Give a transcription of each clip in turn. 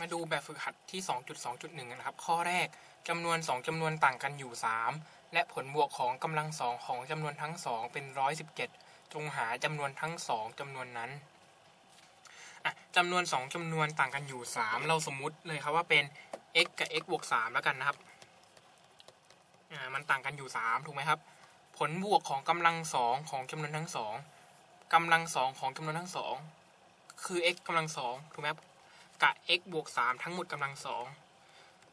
มาดูแบบฝึกหัดที่ 2.2.1 นะครับ ข้อแรกจำนวน 2จำนวนต่างกันอยู่ 3 และผลบวกของกำลังสองของจำนวนทั้ง 2 เป็น 117 จงหาจำนวนทั้ง 2จำนวนนั้นอะจำนวน 2จำนวนต่างกันอยู่ 3 เราสมมุติเลยครับว่าเป็น x กับ x บวก3แล้วกันนะครับอ่ามันต่างกันอยู่ 3 ถูกไหมครับ ผลบวกของกำลังสองของจำนวนทั้งสองกำลังสองของจำนวนทั้งสองคือ x กำลังสองถูกไหมครับ กับ x บวก 3 ทั้งหมดกำลังสอง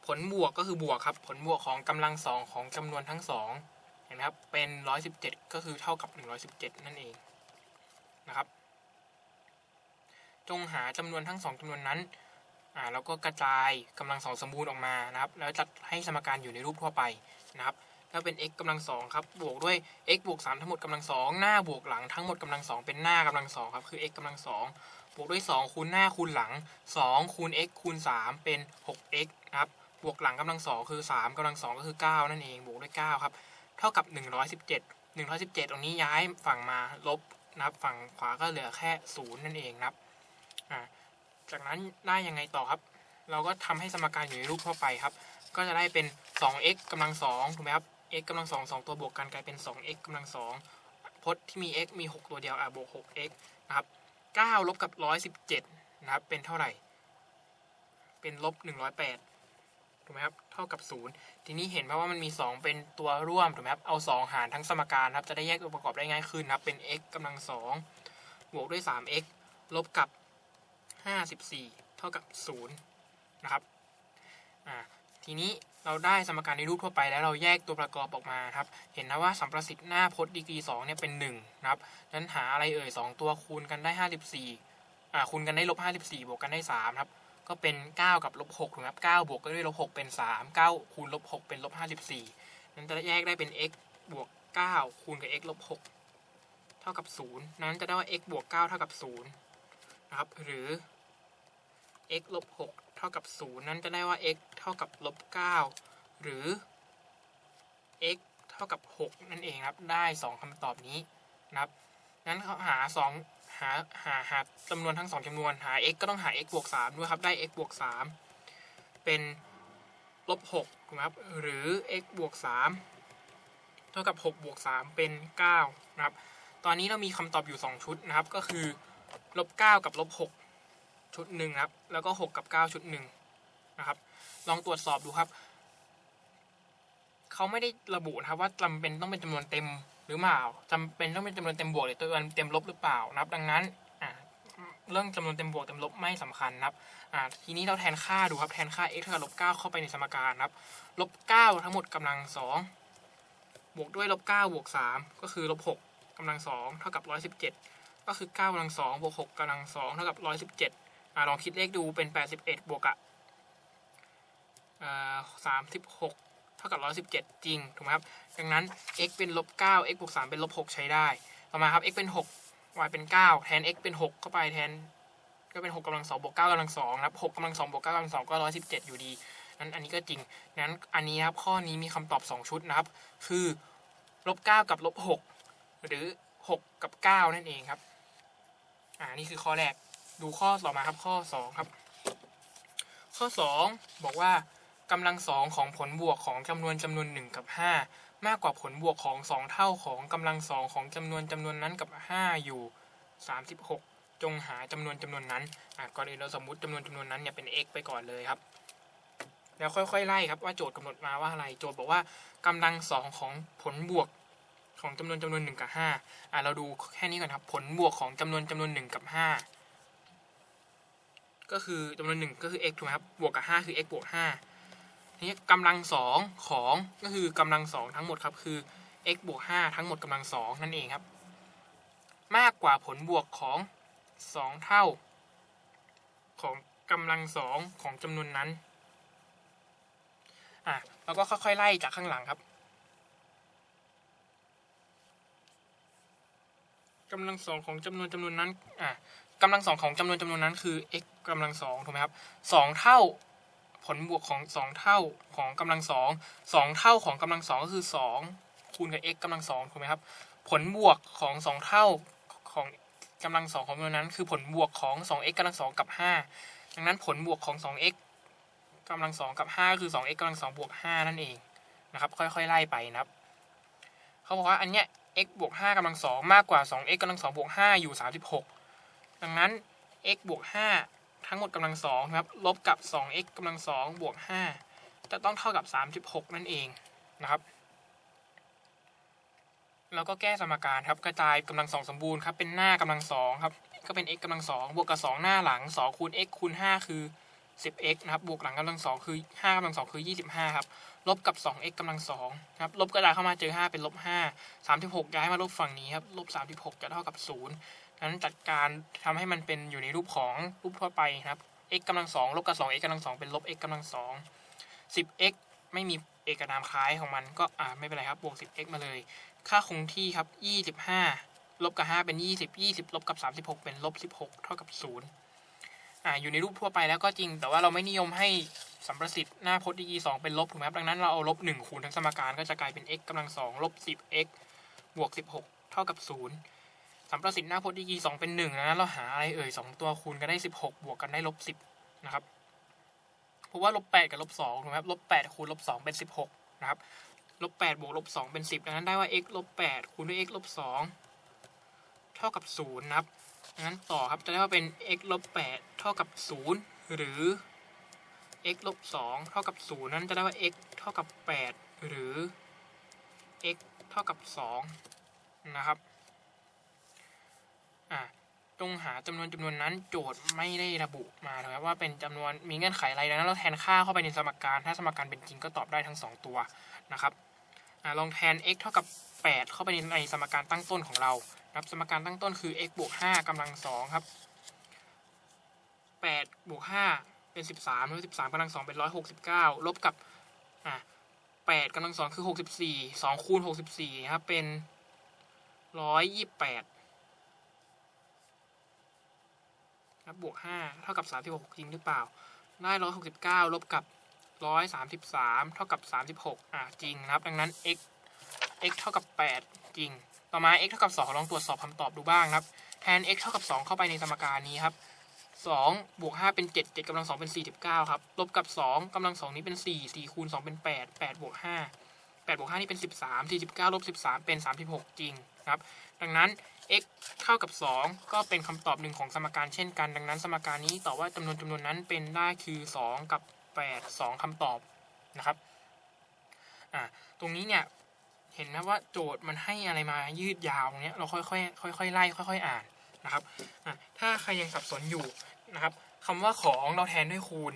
ผลบวกก็คือบวกครับ ผลบวกของกำลังสองของจำนวนทั้งสองเห็นไหมครับ เป็น 117 ก็คือเท่ากับ 117 นั่นเองนะครับ จงหาจำนวนทั้งสองจำนวนนั้นอ่าแล้วก็กระจายกำลังสองสมบูรณ์ออกมานะครับ แล้วจัดให้สมการอยู่ในรูปทั่วไปนะครับ ถ้าเป็น x กำลังสองครับบวกด้วย x บวก3ทั้งหมดกำลังสองหน้าบวกหลังทั้งหมดกำลังสองเป็นหน้ากำลังสองครับคือ x กำลังสองบวกด้วย2คูณหน้าคูณหลัง2คูณ x คูณ 3 เป็น 6x นะครับบวกหลังกำลังสองคือ3กำลังสองก็คือ 9 นั่นเองบวกด้วย9ครับเท่ากับ 117 117 ตรงนี้ย้ายฝั่งมาลบนะครับฝั่งขวาก็เหลือแค่ 0 นั่นเองนะครับจากนั้นได้ยังไงต่อครับ เราก็ทำให้สมการอยู่ในรูปทั่วไปครับ ก็จะได้เป็น 2x กำลังสองถูกไหมครับ x กำลังสองสองตัวบวกกันกลายเป็น 2x กำลังสองพจน์ที่มี x มี 6 ตัวเดียวอะบวก 6x นะครับ9ลบกับ 117 นะครับ เป็นเท่าไหร่ เป็นลบ 108 ถูกไหมครับ เท่ากับ 0 ทีนี้เห็นไหมว่ามันมี 2 เป็นตัวร่วม ถูกไหมครับ เอา 2 หารทั้งสมการครับ จะได้แยกตัวประกอบได้ง่ายขึ้นนะครับ เป็น x กำลัง 2 บวกด้วย 3x ลบกับ 54 เท่ากับ 0 นะครับ อ่า ทีนี้เราได้สมการในรูปทั่วไปแล้วเราแยกตัวประกอบออกมาครับ เห็นนะว่าสัมประสิทธิ์หน้าพจน์ดีกรี2เนี่ยเป็น1นะครับนั้นหาอะไรเอ่ย 2 ตัวคูณกันได้ 54อ่าคูณกันได้ลบ54 บวกกันได้3ครับ ก็เป็น 9 กับลบ6ถูกไหมครับ9บวกกันด้วยลบ6เป็น 3 9 คูณลบ6เป็นลบ54 นั้นจะแยกได้เป็น x บวก 9 คูณกับ x ลบ6เท่ากับ 0 นั้นจะได้ว่า x บวก 9 เท่ากับ0นะครับ หรือ x ลบ6 ท่ากับ 0 นั้นจะได้ว่า x เท่ากับลบ9หรือ x เท่ากับ 6 นั่นเองครับ ได้ 2คำตอบนี้นะครับนั้นเขาหา 2 หาหาหาจำนวนทั้ง 2จำนวนหา x ก็ต้องหา x บวก3ด้วยครับ ได้ x บวก3เป็นลบ6ถูกไหมครับ หรือ x บวก3เท่ากับ 6 บวก 3 เป็น 9 นะครับ ตอนนี้เรามีคำตอบอยู่ 2 ชุดนะครับ ก็คือลบ9กับลบ6 ชุดหนึ่งครับ แล้วก็ 6 กับ 9 ชุดหนึ่งนะครับ ลองตรวจสอบดูครับ เขาไม่ได้ระบุนะครับว่าจำเป็นต้องเป็นจำนวนเต็มหรือเปล่าจำเป็นต้องเป็นจำนวนเต็มบวกหรือจำนวเต็มลบหรือเปล่านะครับ ดังนั้นเรื่องจำนวนเต็มบวกเต็มลบไม่สำคัญนะครับทีนี้เราแทนค่าดูครับ แทนค่า x เท่ากับลบ9เข้าไปในสมการครับ ลบ9ทั้งหมดกำลัง2บวกด้วยลบ9บวก3ก็คือลบ6กำลัง2เท่ากับ117 ก็คือ9กำลัง2บวก6กำลัง2เท่ากับ117 อลองคิดเลขดูเป็น 81 บวกกับอ่า36เท่ากับ117จริง ถูกไหมครับ ดังนั้น x เป็นลบ9 x บวก3เป็นลบ6ใช้ได้ ต่อมาครับ x เป็น6 y เป็น9แทน x เป็น6เข้าไปแทน ก็เป็น6กำลัง2บวก9กำลัง2นะครับ6กำลัง2บวก9กำลัง2ก็117อยู่ดี นั้นอันนี้ก็จริง นั้นอันนี้ครับข้อนี้มีคำตอบ2ชุดนะครับ คือลบ9กับลบ6หรือ6กับ9นั่นเองครับ อ่า นี่คือข้อแรก ดูข้อต่อมาครับข้อ2ครับ ข้อ2บอกว่ากำลังสองของผลบวกของจำนวนจำนวน1กับ5มากกว่าผลบวกของ2เท่าของกำลังสองของจำนวนจำนวนนั้นกับ5อยู่36จงหาจำนวนจำนวนนั้นอะก่อนอื่นเราสมมติจำนวนจำนวนนั้นเนี่ยเป็น x ไปก่อนเลยครับ แล้วค่อยๆไล่ครับว่าโจทย์กำหนดมาว่าอะไรโจทย์บอกว่ากำลังสองของผลบวกของจำนวนจำนวน1กับ5อะเราดูแค่นี้ก่อนครับ ผลบวกของจำนวนจำนวน1กับ5 ก็คือจำนวน1ก็คือ x ถูกไหมครับ บวกกับ 5 คือ x บวก5ทีนี้กำลังสองของก็คือกำลังสองทั้งหมดครับ คือ x บวกห้าทั้งหมดกำลังสองนั่นเองครับ มากกว่าผลบวกของสองเท่า ของกำลังสองของจำนวนนั้น อะเราก็ค่อยๆไล่จากข้างหลังครับกำลังสองของจำนวนจำนวนนั้น อะกำลังสองของจำนวนจำนวนนั้นคือ x กำลังสองถูกไหมครับสองเท่าผลบวกของสองเท่าของกำลังสองสองเท่าของกำลังสองก็คือสองคูณกับ x กำลังสองถูกไหมครับผลบวกของสองเท่าของกำลังสองของจำนวนนั้น คือผลบวกของสอง x กำลังสองกับห้าดังนั้นผลบวกของ 2x กำลังสองกับ5ก็คือ 2x กำลังสองบวก 5 นั่นเองนะครับ ค่อยๆ ไล่ไปนะครับ เขาบอกว่าอันเนี้ย x บวก 5กำลังสองมากกว่า 2x กำลังสองบวก 5 อยู่ 36 ดังนั้น x บวก 5 ทั้งหมดกำลังสองนะครับลบกับ 2x กำลังสองบวก 5 จะต้องเท่ากับ 36 นั่นเองนะครับ แล้วก็แก้สมการครับกระจายกำลังสองสมบูรณ์ครับเป็นหน้ากำลังสองครับก็เป็น x กำลังสองบวกกับ 2 หน้าหลัง2คูณ x คูณ 5 คือ 10x นะครับบวกหลังกำลังสองคือ5กำลังสองคือ 25ครับลบกับ 2x กำลังสองครับลบกระจายเข้ามาเจอ 5 เป็นลบ5 36 ย้ายมาลบฝั่งนี้ครับลบ36 จะเท่ากับ 0 นั้นจัดการทำให้มันเป็นอยู่ในรูปของรูปทั่วไปนะครับ x กำลังสองลบกับ 2x กำลังสองเป็นลบ x กำลังสอง 10x ไม่มีเอกนามคล้ายของมันก็อ่าไม่เป็นไรครับบวก 10x มาเลย ค่าคงที่ครับ 25 ลบกับ 5 เป็น 20 20 ลบกับ 36 เป็นลบ 16 เท่ากับ 0 อ่าอยู่ในรูปทั่วไปแล้วก็จริง แต่ว่าเราไม่นิยมให้สัมประสิทธิ์หน้าพจน์ดีกรี2เป็นลบถูกไหมครับดังนั้นเราเอาลบ 1 คูณทั้งสมการก็จะกลายเป็น x กำลัง 2 ลบ 10x บวก 16 เท่ากับ 0 สัมประสิทธิ์หน้าพจน์ดีกรี2เป็น1ดังนั้นเราหาอะไรเอ่ย2ตัวคูณกันได้16บหกบวกกันได้ลบ10นะครับเพราะว่าลบ8กับลบ2ถูกไหมครับลบ8คูณลบ2เป็น16นะครับลบ8บวกลบ2เป็น10ดังนั้นได้ว่า x ลบ8คูณด้วย x ลบ2เท่ากับ0นย์นะครับดังนั้นต่อครับจะได้ว่าเป็น x ลบ8เท่ากับ0หรือ x ลบ2เท่ากับ0นั้นจะได้ว่า x เท่ากับ8หรือ x เท่ากับ2นะครับ อ่าจงหาจำนวนจำนวนนั้นโจทย์ไม่ได้ระบุมานะครับว่าเป็นจำนวนมีเงื่อนไขอะไรดังนั้นเราแทนค่าเข้าไปในสมการ ถ้าสมการเป็นจริงก็ตอบได้ทั้ง 2 ตัวนะครับอลองแทน x เท่ากับ 8 เข้าไปในสมการตั้งต้นของเราครับสมการตั้งต้นคือ x บวก5กำลัง2ครับ8บวก5เป็น 13แล้ว13กำลัง2เป็น 169 ลบกับอ่า8กำลัง2คือ 64 2คูณ64ครับเป็น 128 ครับบวก5เท่ากับ36จริงหรือเปล่า ได้169ลบกับ133 เท่ากับ 36 อ่าจริงนะครับ ดังนั้น x x เท่ากับ 8 จริง ต่อมา x เท่ากับ 2 ลองตรวจสอบคำตอบดูบ้างครับ แทน x เท่ากับ 2 เข้าไปในสมการนี้ครับ2บวก5เป็น 7 7กำลัง2เป็น 49 ครับ ลบกับ 2กำลัง 2 นี้เป็น 4 4 คูณ 2 เป็น 8 8บวก5 8บวก5นี่เป็น 13 49ลบ13 เป็น 36 จริงครับ ดังนั้น x เท่ากับ 2 ก็เป็นคำตอบหนึ่งของสมการเช่นกัน ดังนั้น สมการนี้ตอบว่าจำนวนจำนวนนั้นเป็นได้คือ 2 กับ 8 2คำตอบนะครับอ่าตรงนี้เนี่ยเห็นนะว่าโจทย์มันให้อะไรมายืดยาวตรงเนี้ยเราค่อยๆค่อยๆไล่ค่อย ๆ อ่านนะครับอ่าถ้าใครยังสับสนอยู่นะครับคำว่าของเราแทนด้วยคูณ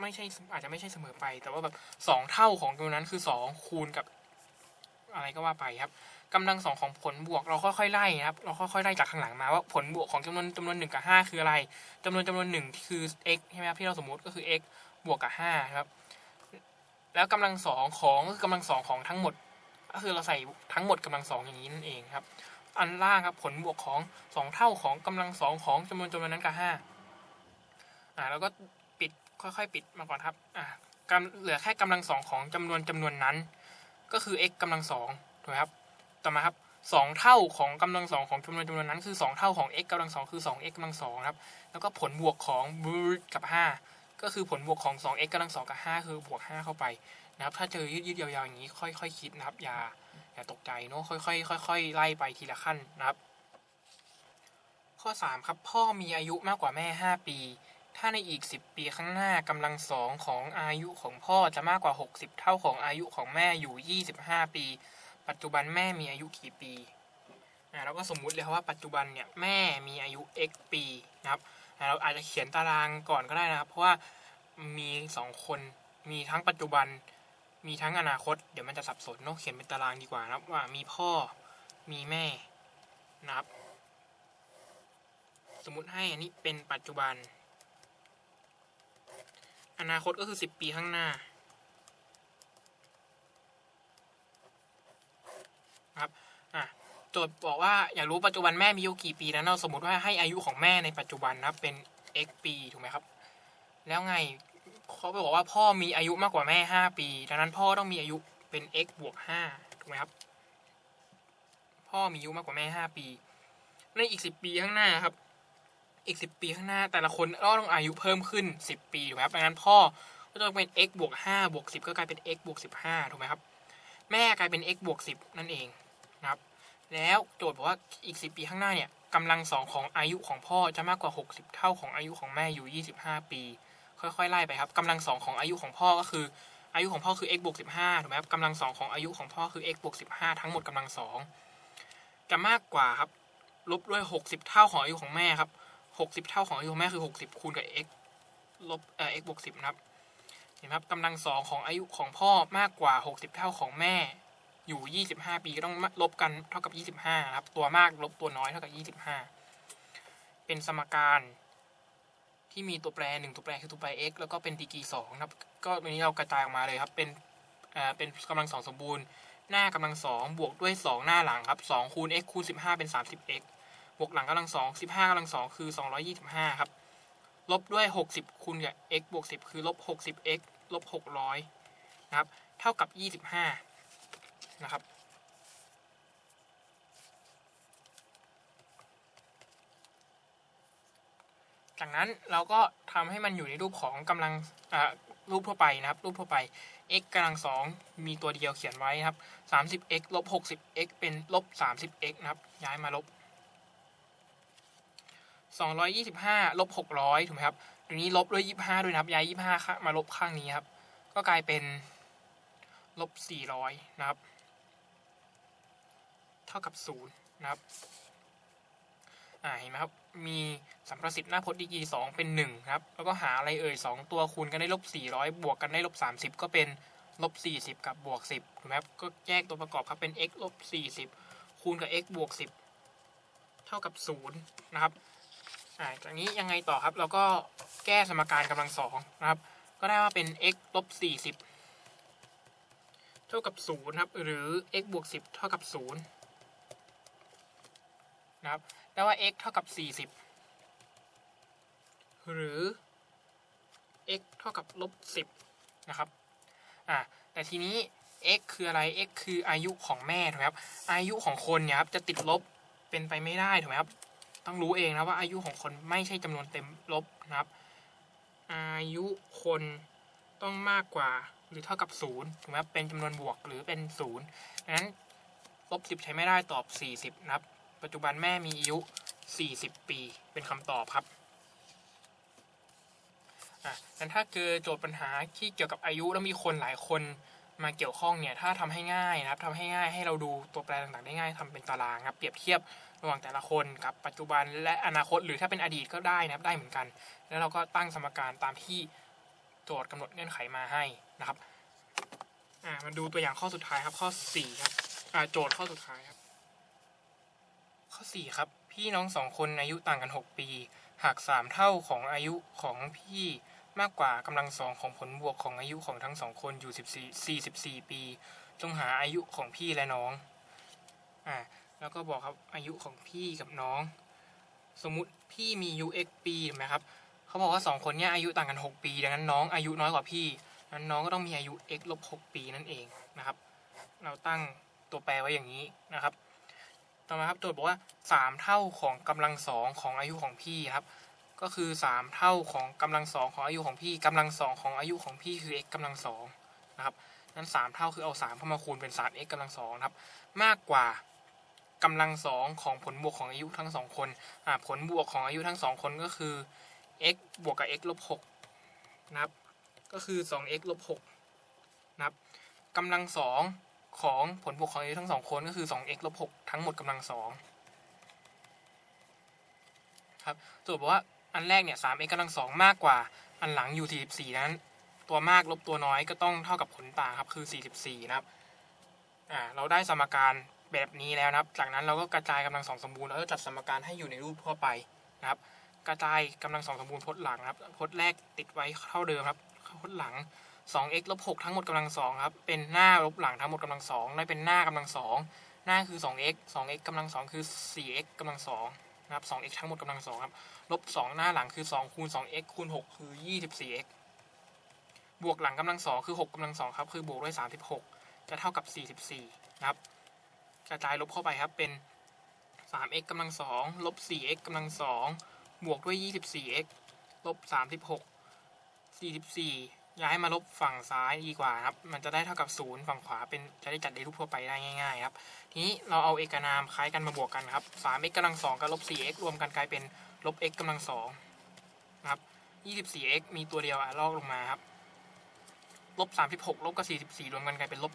ไม่ใช่อาจจะไม่ใช่เสมอไป แต่ว่าแบบสองเท่าของตัวนั้นคือสองคูณกับอะไรก็ว่าไปครับ กำลังสองของผลบวกเราค่อยๆไล่นะครับ เราค่อยๆไล่จากข้างหลังมาว่าผลบวกของจำนวนจำนวนหนึ่งกับห้าคืออะไรจำนวนจำนวนหนึ่งคือ x ใช่ไหมครับที่เราสมมติก็คือ x บวกกับห้าครับ แล้วกำลังสองของก็คือกำลังสองของทั้งหมด ก็คือเราใส่ทั้งหมดกำลังสองอย่างนี้นั่นเองครับ อันล่างครับผลบวกของสองเท่าของกำลังสองของจำนวนจำนวนนั้นกับห้าอ่าแล้วก็ปิดค่อยๆ ปิดมาก่อนครับอ่ากำเหลือแค่กำลังสองของจำนวนจำนวนนั้น ก็คือ x กำลังสองถูกไหมครับ ต่อมาครับสองเท่าของกำลังสองของจำนวนจำนวนนั้นคือสองเท่าของ x กำลังสองคือสอง x กำลังสองครับ แล้วก็ผลบวกของบูกับห้าก็คือผลบวกของ 2x กำลังสองกับ 5 คือบวก 5 เข้าไปนะครับถ้าเจอยืดยืดยาวๆอย่างนี้ค่อยๆคคิดนะครับ อย่าอย่าตกใจเนาะค่อยๆค่อยๆไล่ไปทีละขั้นนะครับ ข้อ 3 ครับ พ่อมีอายุมากกว่าแม่ 5 ปี ถ้าในอีก 10 ปีข้างหน้ากำลังสองของอายุของพ่อจะมากกว่า 60 เท่าของอายุของแม่อยู่ 25 ปี ปัจจุบันแม่มีอายุกี่ปีอ่าเราก็สมมุติเลยครับว่าปัจจุบันเนี่ยแม่มีอายุ x ปีนะครับเราอาจจะเขียนตารางก่อนก็ได้นะครับ เพราะว่ามีสองคนมีทั้งปัจจุบัน มีทั้งอนาคต เดี๋ยวมันจะสับสนเนาะเขียนเป็นตารางดีกว่านะครับว่ามีพ่อมีแม่นะครับ สมมุติให้อันนี้เป็นปัจจุบัน อนาคตก็คือสิบปีข้างหน้านะ ครับอะโจทย์บอกว่าอยากรู้ปัจจุบันแม่มีอายุกี่ปีนะเราสมมติว่าให้อายุของแม่ในปัจจุบันนะเป็น x ปีถูกไหมครับ แล้วไงเขาไปบอกว่าพ่อมีอายุมากกว่าแม่ห้าปี ดังนั้นพ่อต้องมีอายุเป็น x บวกห้าถูกไหมครับ พ่อมีอายุมากกว่าแม่ห้าปี ในอีกสิบปีข้างหน้าครับ อีกสิบปีข้างหน้า แต่ละคนก็ต้องอายุเพิ่มขึ้นสิบปีถูกไหมครับดังนั้นพ่อก็จะเป็น x บวกห้าบวกสิบก็กลายเป็น x บวกสิบห้าถูกไหมครับ แม่กลายเป็น x บวกสิบนั่นเองนะครับ แล้วโจทย์บอกว่าอีกสิบปีข้างหน้าเนี่ยกำลังสองของอายุของพ่อจะมากกว่าหกสิบเท่าของอายุของแม่อยู่ยี่สิบห้าปี ค่อยๆไล่ไปครับกำลังสองของอายุของพ่อก็คือ อายุของพ่อคือ x บวกสิบห้าถูกไหมครับกำลังสองของอายุของพ่อคือ x บวกสิบห้าทั้งหมดกำลังสองจะมากกว่าครับลบด้วยหกสิบเท่าของอายุของแม่ครับหกสิบเท่าของอายุของแม่คือหกสิบคูณกับ x ลบเอ่อ x บวกสิบนะครับ ห็นไหมครับกำลังสองของอายุของพ่อมากกว่าหกสิบเท่าของแม่ อยู่ยี่สิบห้าปีก็ต้องลบกันเท่ากับยี่สิบห้าครับ ตัวมากลบตัวน้อยเท่ากับยี่สิบห้าเป็นสมการที่มีตัวแปรหนึ่งตัวแปรคือตัวแปร x แล้วก็เป็นดีกรีสองนะครับ ก็วันนี้เรากระจายออกมาเลยครับ เป็นเอ่อเป็นกำลังสองสมบูรณ์ หน้ากำลังสองบวกด้วยสองหน้าหลังครับสองคูณ x คูณสิบห้าเป็นสามสิบ x บวกหลังกำลังสองสิบห้ากำลังสองคือสองร้อยี่สิบห้าครับ ลบด้วยหกสิบคูณกับ x บวกสิบคือลบหกสิบ x ลบหกร้อยนะครับ เท่ากับยี่สิบห้านะครับจากนั้นเราก็ทำให้มันอยู่ในรูปของกำลังรูปทั่วไปนะครับ รูปทั่วไป x กำลังสองมีตัวเดียวเขียนไว้นะครับ 30x ลบ 60x เป็นลบ 30x นะครับ ย้ายมาลบ 225 ลบ 600 ถูกไหมครับ ตรงนี้ลบด้วย25ด้วยนะครับย้าย25ข้ามาลบข้างนี้ครับ ก็กลายเป็นลบ400นะครับ เท่ากับ0นย์นะครับอ่าเห็นไหมครับ มีสัมประสิทธิ์หน้าพจน์ดีกีสองเป็น1ครับ แล้วก็หาอะไรเอ่ย2ตัวคูณกันได้ลบ400บวกกันได้ลบ30ก็เป็นลบ40กับบวก10ถูกไหมครับ ก็แยกตัวประกอบครับเป็น x ลบ40คูณกับ x บวก10เท่ากับ0นะครับ อ่าจากนี้ยังไงต่อครับ เราก็แก้สมการกำลังสองนะครับ ก็ได้ว่าเป็น x ลบ40 เท่ากับ0ครับ หรือ x บวก10 เท่ากับ0นะครับ ได้ว่า x เท่ากับ 40 หรือ x เท่ากับลบ10นะครับ อ่า แต่ทีนี้ x คืออะไร x คืออายุของแม่ถูกไหมครับ อายุของคนเนี่ยครับจะติดลบเป็นไปไม่ได้ถูกไหมครับ ต้องรู้เองนะว่าอายุของคนไม่ใช่จำนวนเต็มลบนะครับ อายุคนต้องมากกว่าหรือเท่ากับศูนย์ถูกไหมเป็นจำนวนบวกหรือเป็นศูนย์ดังนั้นลบสิบใช้ไม่ได้ตอบสี่สิบนะครับ ปัจจุบันแม่มีอายุสี่สิบปีเป็นคำตอบครับอะงั้นถ้าเจอโจทย์ปัญหาที่เกี่ยวกับอายุแล้วมีคนหลายคนมาเกี่ยวข้องเนี่ย ถ้าทำให้ง่ายนะครับทำให้ง่ายให้เราดูตัวแปรต่างๆได้ง่ายทำเป็นตารางครับ เปรียบเทียบ ระหว่างแต่ละคนกับปัจจุบันและอนาคตหรือถ้าเป็นอดีตก็ได้นะครับได้เหมือนกัน แล้วเราก็ตั้งสมการตามที่โจทย์กำหนดเงื่อนไขมาให้นะครับอ่ามาดูตัวอย่างข้อสุดท้ายครับข้อ4ครับอ่าโจทย์ข้อสุดท้ายครับ ข้อ4ครับพี่น้องสองคนอายุต่างกัน 6 ปี หาก 3 เท่าของอายุของพี่มากกว่ากำลังสองของผลบวกของอายุของทั้งสองคนอยู่ 14 44 ปี จงหาอายุของพี่และน้องอ่า แล้วก็บอกครับอายุของพี่กับน้อง สมมุติพี่มีอายุ x ปีถูกไหมครับเขาบอกว่าสองคนเนี้ยอายุต่างกัน 6 ปี ดังนั้นน้องอายุน้อยกว่าพี่ดังนั้นน้องก็ต้องมีอายุ x ลบ6ปีนั่นเองนะครับ เราตั้งตัวแปรไว้อย่างนี้นะครับ ต่อมาครับโจทย์บอกว่า 3 เท่าของกำลังสองของอายุของพี่ครับ ก็คือ 3 เท่าของกำลังสองของอายุของพี่กำลังสองของอายุของพี่คือ x กำลังสองนะครับนั้น 3 เท่าคือเอา 3 เข้ามาคูณเป็น 3x กำลังสองนะครับ มากกว่า กำลังสองของผลบวกของอายุทั้งสองคนผลบวกของอายุทั้งสองคนก็คือ x บวกกับ x ลบหกนะครับ ก็คือ 2x ลบหกนะครับกำลังสองของผลบวกของอายุทั้งสองคนก็คือ 2x ลบหกทั้งหมดกำลังสองครับโจทย์บอกว่าอันแรกเนี่ย 3x กำลังสองมากกว่า อันหลังอยู่ 44 นั้น ตัวมากลบตัวน้อยก็ต้องเท่ากับผลต่างครับ คือ 44 นะครับ อ่า เราได้สมการ แบบนี้แล้วนะครับ จากนั้นเราก็กระจายกำลังสองสมบูรณ์แล้วก็จัดสมการให้อยู่ในรูปทั่วไปนะครับ กระจายกำลังสองสมบูรณ์พจน์หลังนะครับพจน์แรกติดไว้เท่าเดิมครับพจน์หลัง 2x ลบ6ทั้งหมดกำลังสองครับเป็นหน้าลบหลังทั้งหมดกำลังสองได้เป็นหน้ากำลังสองหน้าคือ 2x 2x กำลังสองคือ 4x กำลังสองนะครับ 2x ทั้งหมดกำลังสองครับลบ2หน้าหลังคือ2คูณ 2x คูณ 6 คือ 24x บวกหลังกำลังสองคือ6กำลังสองครับคือบวกด้วย36 จะเท่ากับ 44 นะครับ กระจายลบเข้าไปครับเป็น 3x กำลังสองลบ 4x กำลังสองบบวกด้วย 24x ลบ 36 44 ย้ายมาลบฝั่งซ้ายดีกว่าครับ มันจะได้เท่ากับ 0 ฝั่งขวาเป็นจะได้จัดในรูปทั่วไปได้ง่ายๆครับ ทีนี้เราเอาเอกนามคล้ายกันมาบวกกันครับ 3x กำลัง2กับลบ 4x รวมกันกลายเป็นลบ x กำลัง2นะครับ 24x มีตัวเดียวอะลอกลงมาครับ ลบ 36 ลบกับ 44 รวมกันกลายเป็นลบ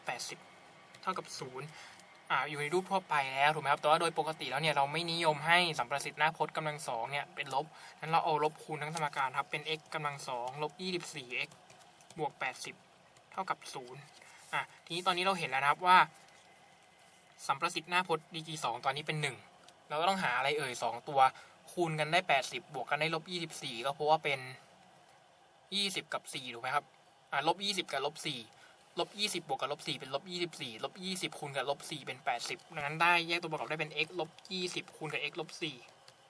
80 เท่ากับ 0 ออยู่ในรูปทั่วไปแล้วถูกไหมครับแต่ว่าโดยปกติแล้วเนี่ยเราไม่นิยมให้สัมประสิทธิ์หน้าพจน์กำลังสองเนี่ยเป็นลบนั้นเราเอาลบคูณทั้งสมการครับเป็น x กำลังสองลบ 24x บวก80เท่ากับ0อะทีนี้ตอนนี้เราเห็นแล้วนะครับว่าสัมประสิทธิ์หน้าพจน์ดีกรีสองตอนนี้เป็น1เราก็ต้องหาอะไรเอ่ย2ตัวคูณกันได้80บวกกันได้ลบ24ก็เพราะว่าเป็น20กับ4ถูกไหมครับอ่าลบ20กับลบ4 ลบ20 บวกกับลบ4เป็นลบ24 ลบ 20 คูณกับลบ4เป็น 80ดังนั้นได้แยกตัวประกอบได้เป็น x ลบ20 คูณกับ x ลบ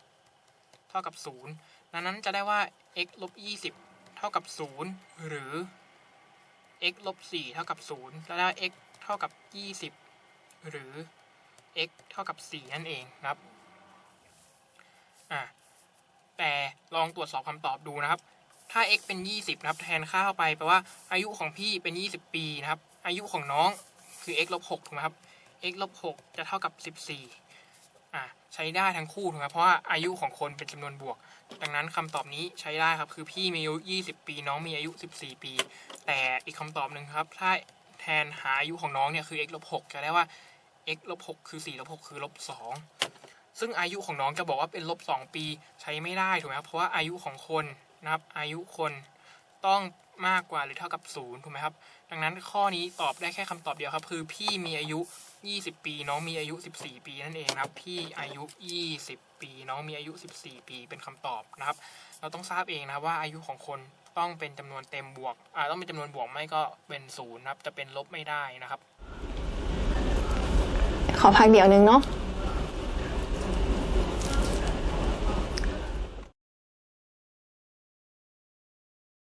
4เท่ากับ 0 ดังนั้นจะได้ว่า x ลบ20 เท่ากับ 0 หรือ x ลบ4เท่ากับ 0 แล้วได้ x เท่ากับ 20 หรือ x เท่ากับ 4 นั่นเองครับอะแต่ลองตรวจสอบคำตอบดูนะครับ ถ้า x เป็น 20นะครับ แทนค่าเข้าไปแปลว่าอายุของพี่เป็น 20 ปีนะครับ อายุของน้องคือ x ลบ6ถูกไหมครับ x ลบ6จะเท่ากับ 14อะใช้ได้ทั้งคู่ถูกไหมเพราะว่าอายุของคนเป็นจำนวนบวก ดังนั้นคำตอบนี้ใช้ได้ครับ คือพี่มีอายุ 20 ปี น้องมีอายุ 14 ปี แต่อีกคำตอบหนึ่งครับ ถ้าแทนหาอายุของน้องเนี่ยคือ x ลบ6จะได้ว่า x ลบ6คือ4ลบ6คือลบ2ซึ่งอายุของน้องจะบอกว่าเป็นลบ2ปีใช้ไม่ได้ถูกไหมครับเพราะว่าอายุของคน นะครับ อายุคนต้องมากกว่าหรือเท่ากับ0ถูกไหมครับ ดังนั้นข้อนี้ตอบได้แค่คำตอบเดียวครับ คือพี่มีอายุ 20 ปี น้องมีอายุ 14 ปีนั่นเองครับ พี่อายุ 20 ปี น้องมีอายุ 14 ปีเป็นคำตอบนะครับ เราต้องทราบเองนะว่าอายุของคนต้องเป็นจำนวนเต็มบวกอ่าต้องเป็นจำนวนบวกไม่ก็เป็นศูนย์ครับจะเป็นลบไม่ได้นะครับ ขอพักเดี๋ยวนึงเนาะ